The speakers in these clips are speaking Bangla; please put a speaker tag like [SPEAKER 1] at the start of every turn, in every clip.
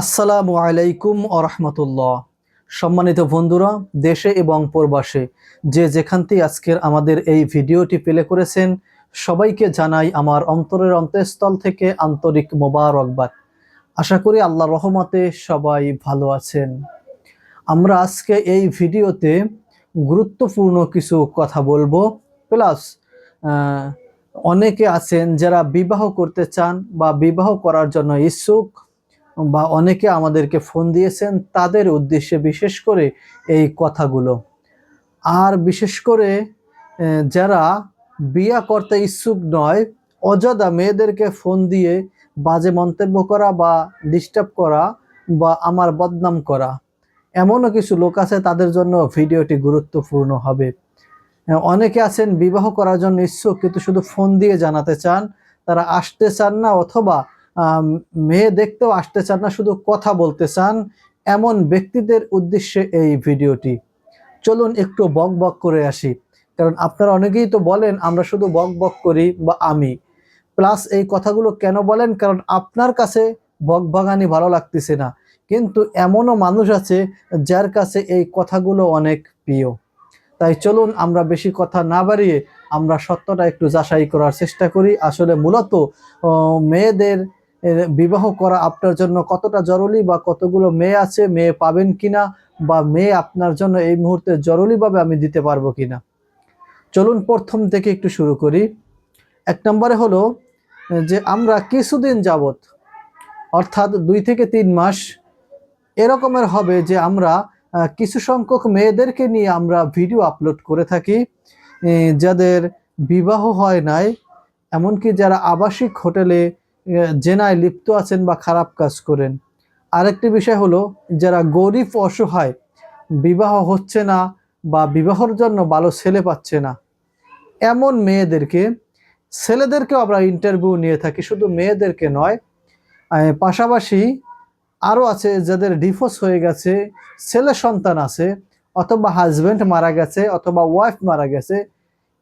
[SPEAKER 1] আসসালামু আলাইকুম আরহামতুল্লাহ সম্মানিত বন্ধুরা, দেশে এবং প্রবাসে যে যেখান থেকে আজকের আমাদের এই ভিডিওটি প্লে করেছেন, সবাইকে জানাই আমার অন্তরের অন্তঃস্থল থেকে আন্তরিক মোবারকবাদ। আশা করি আল্লাহ রহমতে সবাই ভালো আছেন। আমরা আজকে এই ভিডিওতে গুরুত্বপূর্ণ কিছু কথা বলব, প্লাস অনেকে আছেন যারা বিবাহ করতে চান বা বিবাহ করার জন্য ইচ্ছুক বা অনেকে আমাদেরকে ফোন দিয়েছেন তাদের উদ্দেশ্যে বিশেষ করে এই কথাগুলো। আর বিশেষ করে যারা বিয়া করতে ইচ্ছুক নয়, অযথা মেয়েদেরকে ফোন দিয়ে বাজে মন্তব্য করা বা ডিস্টার্ব করা বা আমার বদনাম করা, এমনও কিছু লোক আছে তাদের জন্য ভিডিওটি গুরুত্বপূর্ণ হবে। অনেকে আছেন বিবাহ করার জন্য ইচ্ছুক, কিন্তু শুধু ফোন দিয়ে জানাতে চান, তারা আসতে চান না অথবা মেয়ে দেখতেও আসতে চান না, শুধু কথা বলতে চান। এমন ব্যক্তিদের উদ্দেশ্যে এই ভিডিওটি। চলুন একটু বক বক করে আসি। কারণ আপনারা অনেকেই তো বলেন, আমরা শুধু বক বক করি বা আমি। প্লাস এই কথাগুলো কেন বলেন? কারণ আপনার কাছে বক বাগানি ভালো লাগতেছে না। কিন্তু এমনও মানুষ আছে যার কাছে এই কথাগুলো অনেক প্রিয়। তাই চলুন আমরা বেশি কথা না বাড়িয়ে আমরা সত্যটা একটু যাচাই করার চেষ্টা করি। আসলে মূলত মেয়েদের বিবাহ করা আপনার জন্য কতটা জরুরি বা কতগুলো মেয়ে আছে, মেয়ে পাবেন কিনা বা মেয়ে আপনার জন্য এই মুহূর্তে জরুরিভাবে আমি দিতে পারব কিনা? চলুন প্রথম থেকে একটু শুরু করি। এক নম্বরে হলো যে আমরা কিছুদিন যাবত অর্থাৎ দুই থেকে তিন মাস, এরকমের হবে যে আমরা কিছু সংখ্যক মেয়েদেরকে নিয়ে আমরা ভিডিও আপলোড করে থাকি। যাদের বিবাহ হয় নাই, এমনকি যারা আবাসিক হোটেলে জেনায় লিপ্ত আছেন বা খারাপ কাজ করেন। আরেকটি বিষয় হলো, যারা গরিব অসহায়, বিবাহ হচ্ছে না বা বিবাহর জন্য ভালো ছেলে পাচ্ছে না, এমন মেয়েদেরকে, ছেলেদেরকেও আমরা ইন্টারভিউ নিয়ে থাকি, শুধু মেয়েদেরকে নয় পাশাপাশি আরও আছে যাদের ডিভোর্স হয়ে গেছে, ছেলে সন্তান আছে, অথবা হাজব্যান্ড মারা গেছে, অথবা ওয়াইফ মারা গেছে,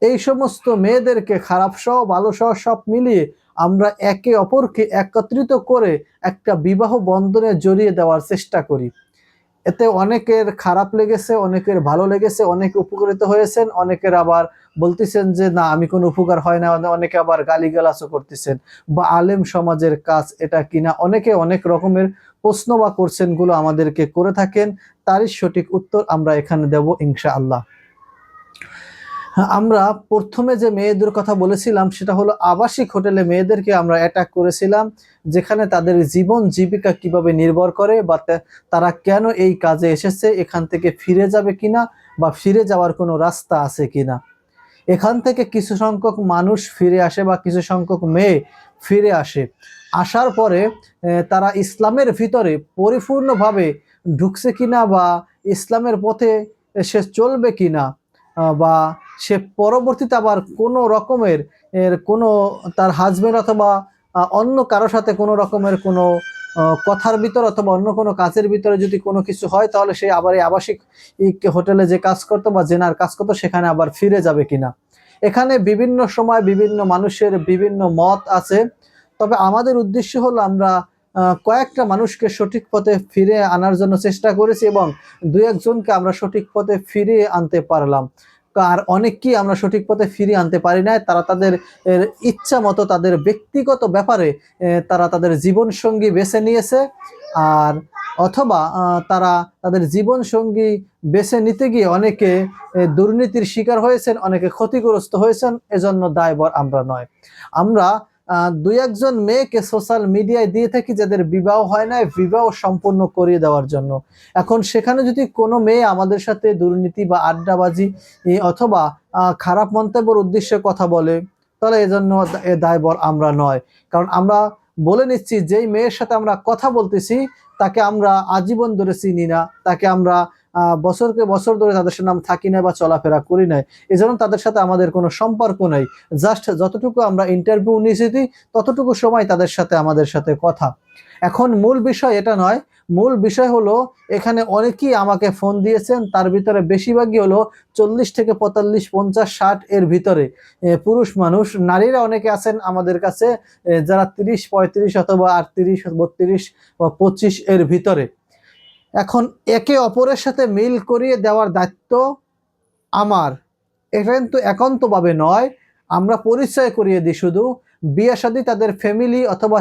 [SPEAKER 1] এই সমস্ত মেয়েদেরকে খারাপ সহ, ভালো সহ সব মিলিয়ে আমরা একে অপরকে একত্রিত করে একটা বিবাহ বন্ধনে জড়িয়ে দেওয়ার চেষ্টা করি। এতে অনেকের খারাপ লেগেছে, অনেকের ভালো লেগেছে, অনেকে উপকৃত হয়েছেন, অনেকের আবার বলতেছেন যে, না, আমি কোনো উপকার হয় না। অনেকে আবার গালিগালাজও করতেছেন। বা আলেম সমাজের কাজ এটা কিনা? অনেকে অনেক রকমের প্রশ্ন বা করছেন, গুলো আমাদেরকে করে থাকেন। তারই সঠিক উত্তর আমরা এখানে দেব ইনশা আল্লাহ আমরা প্রথমে যে মেয়েদের কথা বলেছিলাম, সেটা হলো আবাসিক হোটেলে মেয়েদেরকে আমরা অ্যাটাক করেছিলাম, যেখানে তাদের জীবন জীবিকা কীভাবে নির্ভর করে বা তারা কেন এই কাজে এসেছে, এখান থেকে ফিরে যাবে কিনা বা ফিরে যাওয়ার কোনো রাস্তা আছে কিনা। এখান থেকে কিছু সংখ্যক মানুষ ফিরে আসে বা কিছু সংখ্যক মেয়ে ফিরে আসে। আসার পরে তারা ইসলামের ভিতরে পরিপূর্ণভাবে ঢুকছে কিনা বা ইসলামের পথে সে চলবে কিনা বা সে পরবর্তীতে আবার কোনো রকমের এর কোনো তার হাজবেন্ড অথবা অন্য কারোর সাথে কোনো রকমের কোনো কথার ভিতর অথবা অন্য কোনো কাজের ভিতরে যদি কোনো কিছু হয়, তাহলে সে আবার এই আবাসিক হোটেলে যে কাজ করতো বা জেনার কাজ করতো, সেখানে আবার ফিরে যাবে কিনা। এখানে বিভিন্ন সময় বিভিন্ন মানুষের বিভিন্ন মত আছে। তবে আমাদের উদ্দেশ্য হলো আমরা কয়েকটা মানুষকে সঠিক পথে ফিরে আনার জন্য চেষ্টা করেছি এবং দু একজনকে আমরা সঠিক পথে ফিরিয়ে আনতে পারলাম। আর অনেককেই আমরা সঠিক পথে ফিরিয়ে আনতে পারি না তারা তাদের ইচ্ছা মতো তাদের ব্যক্তিগত ব্যাপারে তারা তাদের জীবন সঙ্গী বেছে নিয়েছে। আর অথবা তারা তাদের জীবন সঙ্গী বেছে নিতে গিয়ে অনেকে দুর্নীতির শিকার হয়েছেন, অনেকে ক্ষতিগ্রস্ত হয়েছেন। এজন্য দায়বর আমরা নয়। আমরা দুই একজন মেয়েকে সোশ্যাল মিডিয়ায় দিয়ে থাকি যাদের বিবাহ হয় না বিবাহ সম্পূর্ণ করিয়ে দেওয়ার জন্য। এখন সেখানে যদি কোনো মেয়ে আমাদের সাথে দুর্নীতি বা আড্ডাবাজি অথবা খারাপ মন্তব্যের উদ্দেশ্যে কথা বলে, তাহলে এজন্য এ দায়বর আমরা নয়। কারণ আমরা বলে নিচ্ছি, যেই মেয়ের সাথে আমরা কথা বলতেছি, তাকে আমরা আজীবন ধরে চিনি না, তাকে আমরা বছরকে বছর ধরে তাদের সাথে আমরা থাকি না বা চলাফেরা করি নাই। এজন্য তাদের সাথে আমাদের কোনো সম্পর্ক নাই। জাস্ট যতটুকু আমরা ইন্টারভিউ নিয়েছি, ততটুকু সময় তাদের সাথে, আমাদের সাথে কথা। এখন মূল বিষয় এটা নয়। মূল বিষয় হলো, এখানে অনেকেই আমাকে ফোন দিয়েছেন, তার ভিতরে বেশিরভাগই হলো চল্লিশ থেকে পঁয়তাল্লিশ, পঞ্চাশ, ষাট এর ভিতরে। পুরুষ মানুষ, নারীরা অনেকে আছেন আমাদের কাছে যারা তিরিশ, পঁয়ত্রিশ অথবা আটত্রিশ, বত্রিশ বা পঁচিশ এর ভিতরে। এখন একে অপরের সাথে মিল করিয়ে দেওয়ার দায়িত্ব আমার। এটা কিন্তু একান্তভাবে নয়। আমরা পরিচয় করিয়ে দিই শুধু। বিয়ে শাদী তাদের ফ্যামিলি অথবা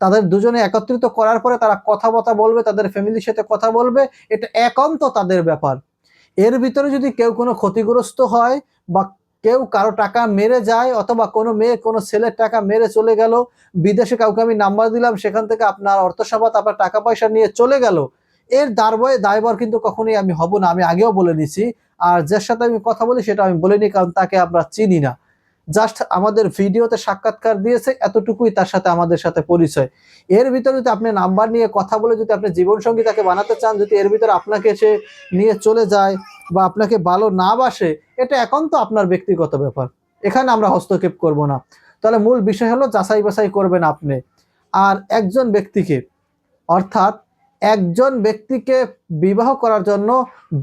[SPEAKER 1] তাদের দুজনে একত্রিত করার পরে তারা কথাবার্তা বলবে, তাদের ফ্যামিলির সাথে কথা বলবে। এটা একান্ত তাদের ব্যাপার। এর ভিতরে যদি কেউ কোনো ক্ষতিগ্রস্ত হয় বা কেউ কারও টাকা মেরে যায় অথবা কোনো মেয়ে, কোনো ছেলের টাকা মেরে চলে গেল, বিদেশে কাউকে আমি নাম্বার দিলাম, সেখান থেকে আপনার অর্থসাবাত আপনার টাকা পয়সা নিয়ে চলে গেল এর দায়বয় দায়বর কিন্তু কখনোই আমি হব না, আমি আগেও বলে দিছি আর যার সাথে আমি কথা বলি সেটা আমি বলিনি, কারণ তাকে আমরা চিনি না। জাস্ট আমাদের ভিডিওতে সাক্ষাৎকার দিয়েছে, এতটুকুই তার সাথে আমাদের সাথে পরিচয়। এর ভিতরে যদি আপনি নাম্বার নিয়ে কথা বলে যদি আপনি জীবনসঙ্গী তাকে বানাতে চান, যদি এর ভিতরে আপনাকে সে নিয়ে চলে যায় বা আপনাকে ভালো না বাসে, এটা একান্ত আপনার ব্যক্তিগত ব্যাপার। এখানে আমরা হস্তক্ষেপ করব না। তাহলে মূল বিষয় হলো যাচাই বাছাই করবেন আপনি। আর একজন ব্যক্তিকে, অর্থাৎ একজন ব্যক্তিকে বিবাহ করার জন্য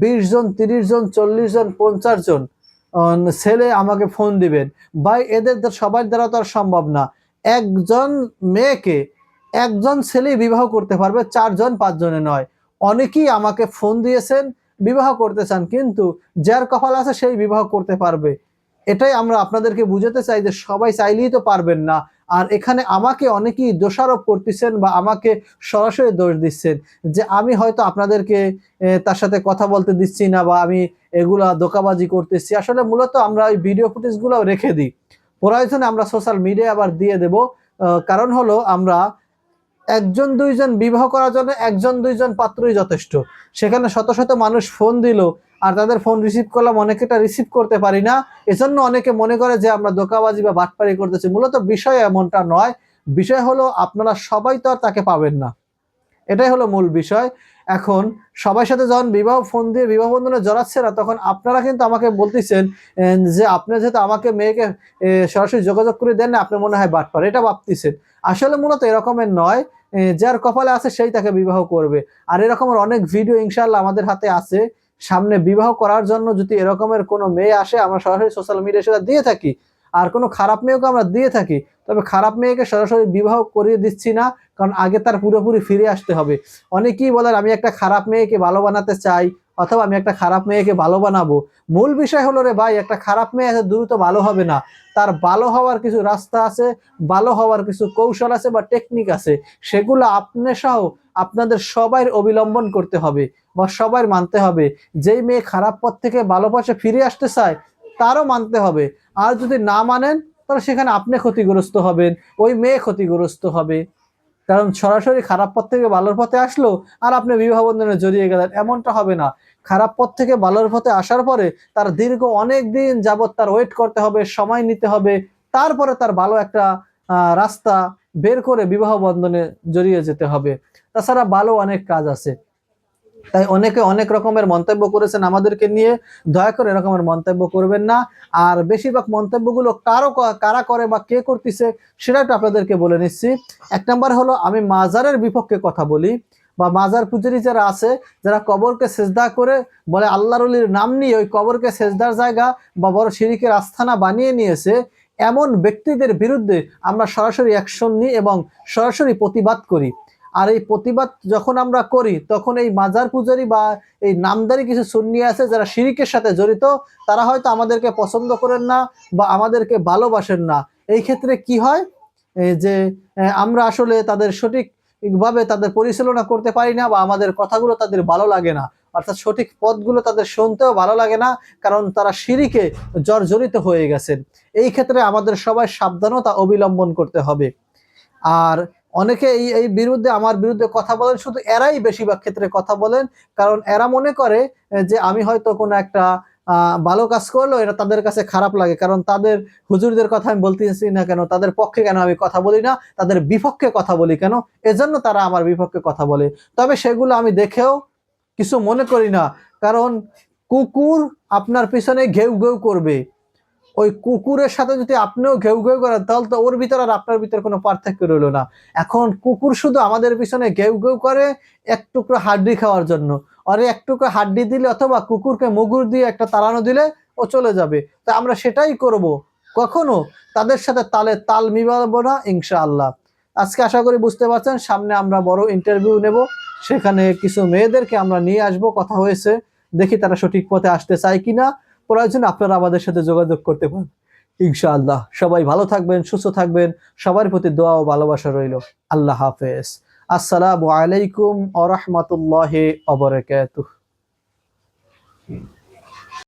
[SPEAKER 1] বিশ জন, তিরিশ জন, চল্লিশ জন, পঞ্চাশ জন ছেলে আমাকে ফোন দিবেন। ভাই, এদের সবার দ্বারা তো আর সম্ভব না। একজন মেয়েকে একজন ছেলেই বিবাহ করতে পারবে চারজন পাঁচজনে নয়। অনেকেই আমাকে ফোন দিয়েছেন, বিবাহ করতে চান, কিন্তু যার কপাল আছে, সেই বিবাহ করতে পারবে। এটাই আমরা আপনাদেরকে বুঝাতে চাই যে সবাই চাইলেই তো পারবেন না। আর এখানে আমাকে অনেকেই দোষারোপ করতেছেন বা আমাকে সরাসরি দোষ দিচ্ছেন যে আমি হয়তো আপনাদেরকে তার সাথে কথা বলতে দিচ্ছি না বা আমি এগুলা দোকাবাজি করতেছি। আসলে মূলত আমরা ওই ভিডিও ফুটেজগুলো রেখে দিই। প্রয়োজনে আমরা সোশ্যাল মিডিয়া আবার দিয়ে দেব। কারণ হলো আমরা একজন, দুইজন বিবাহ করার জন্য একজন, দুইজন পাত্রই যথেষ্ট। সেখানে শত শত মানুষ ফোন দিল আর তাদের ফোন রিসিভ করলাম অনেকেটা রিসিভ করতে পারি না। এজন্য অনেকে মনে করে যে আমরা দোকাবাজি বা বাটপারি করতেছি। মূলত বিষয় এমনটা নয়। বিষয় হলো আপনারা সবাই তো আর তাকে পাবেন না। এটাই হলো মূল বিষয়। এখন সবার সাথে যখন বিবাহ ফোন দিয়ে বিবাহ বন্ধনে জড়াচ্ছে না, তখন আপনারা কিন্তু আমাকে বলতেছেন যে আপনি যেহেতু আমাকে মেয়েকে সরাসরি যোগাযোগ করে দেন না আপনার মনে হয় বাটপার। এটা ভাবতেছেন। আসলে মূলত এরকমের নয়। যার কপালে আছে সেই তাকে বিবাহ করবে। আর এরকমের অনেক ভিডিও ইনশাল্লাহ আমাদের হাতে আছে। সামনে বিবাহ করার জন্য যদি এরকমের কোনো মেয়ে আসে, আমরা সরাসরি সোশ্যাল মিডিয়া সেটা দিয়ে থাকি। আর কোনো খারাপ মেয়েকে আমরা দিয়ে থাকি। তবে খারাপ মেয়েকে সরাসরি বিবাহ করিয়ে দিচ্ছি না, কারণ আগে তার পুরোপুরি ফিরে আসতে হবে। অনেকেই বলেন, আমি একটা খারাপ মেয়েকে ভালো বানাতে চাই অথবা আমি একটা খারাপ মেয়েকে ভালো বানাবো। মূল বিষয় হলো রে ভাই, একটা খারাপ মেয়ে আছে, দ্রুত ভালো হবে না। তার ভালো হওয়ার কিছু রাস্তা আছে, ভালো হওয়ার কিছু কৌশল আছে বা টেকনিক আছে, সেগুলো আপনি সহ আপনাদের সবাই অবলম্বন করতে হবে বা সবাই মানতে হবে। যেই মেয়ে খারাপ পথ থেকে ভালো পথে ফিরে আসতে চায়, তারও মানতে হবে। আর যদি না মানেন, তাহলে সেখানে আপনি ক্ষতিগ্রস্ত হবেন, ওই মেয়ে ক্ষতিগ্রস্ত হবে। কারণ সরাসরি খারাপ পথ থেকে ভালোর পথে আসলো, আর আপনি বিবাহ বন্ধনে জড়িয়ে গেলেন, এমনটা হবে না। খারাপ পথ থেকে ভালোর পথে আসার পরে তার দীর্ঘ অনেক দিন যাবৎ তার ওয়েট করতে হবে, সময় নিতে হবে। তারপরে তার ভালো একটা রাস্তা বের করে বিবাহ বন্ধনে জড়িয়ে যেতে হবে। তাছাড়া ভালো অনেক কাজ আছে। তাই অনেকে অনেক রকমের মন্তব্য করেছেন আমাদেরকে নিয়ে। দয়া করে এরকমের মন্তব্য করবেন না। আর বেশিরভাগ মন্তব্যগুলো কারও কারা করে বা কে করতেছে, সেটা একটু আপনাদেরকে বলে নিচ্ছি। এক নম্বর হলো, আমি মাজারের বিপক্ষে কথা বলি। বা মাজার পূজারী যারা আছে, যারা কবরকে সেজদা করে বলে আল্লাহর অলির নাম নিয়ে ওই কবরকে সেজদার জায়গা বা বড় শিরিকের আস্থানা বানিয়ে নিয়েছে, এমন ব্যক্তিদের বিরুদ্ধে আমরা সরাসরি অ্যাকশন নিই এবং সরাসরি প্রতিবাদ করি। আর এই প্রতিবাদ যখন আমরা করি, তখন এই মাজার পূজারি বা এই নামদারি কিছু সুন্নি আছে যারা শিরিকের সাথে জড়িত, তারা হয়তো আমাদেরকে পছন্দ করেন না বা আমাদেরকে ভালোবাসেন না। এই ক্ষেত্রে কি হয়? যে আমরা আসলে তাদের সঠিকভাবে তাদের পরিচালনা করতে পারি না বা আমাদের কথাগুলো তাদের ভালো লাগে না, অর্থাৎ সঠিক পথগুলো তাদের শুনতেও ভালো লাগে না, কারণ তারা সিঁড়িকে জর্জরিত হয়ে গেছেন। এই ক্ষেত্রে আমাদের সবাই সাবধানতা অবলম্বন করতে হবে। আর অনেকে এই এই বিরুদ্ধে, আমার বিরুদ্ধে কথা বলেন, শুধু এরাই বেশিরভাগ ক্ষেত্রে কথা বলেন, কারণ এরা মনে করে যে আমি হয়তো কোনো একটা ভালো কাজ করল এটা তাদের কাছে খারাপ লাগে। কারণ তাদের হুজুরদের কথা আমি বলতেছি না কেন? তাদের পক্ষে কেন আমি কথা বলি না? তাদের বিপক্ষে কথা বলি কেন? এজন্য তারা আমার বিপক্ষে কথা বলে। তবে সেগুলো আমি দেখেও কিছু মনে করি না। কারণ কুকুর আপনার পিছনে ঘেউ ঘেউ করবে। ওই কুকুরের সাথে যদি আপনিও ঘেউ ঘেউ করেন, তাহলে তো ওর ভিতর আর আপনার ভিতর কোনো পার্থক্য রইল না। এখন কুকুর শুধু আমাদের পিছনে ঘেউ ঘেউ করে এক টুকরো হাড্ডি খাওয়ার জন্য। আর এক টুকরো হাড্ডি দিলে অথবা কুকুরকে মুগুর দিয়ে একটা তাড়ানো দিলে ও চলে যাবে। তা আমরা সেটাই করব। কখনো তাদের সাথে তালে তাল মিলাবো না, ইনশাআল্লাহ। আজকে আশা করি বুঝতে পারছেন, সামনে আমরা বড় ইন্টারভিউ নেব। সেখানে কিছু মেয়েদেরকে আমরা নিয়ে আসব, কথা হয়েছে। দেখি তারা সঠিক পথে আসতে চায় কিনা। প্রয়োজন আপনারা আমাদের সাথে যোগাযোগ করতে পারেন। ইনশাআল্লাহ। সবাই ভালো থাকবেন, সুস্থ থাকবেন। সবার প্রতি দোয়া ও ভালোবাসা রইল। আল্লাহ হাফেজ। আসসালামু আলাইকুম আ রহমতুল্লাহ অবরাকাতুহ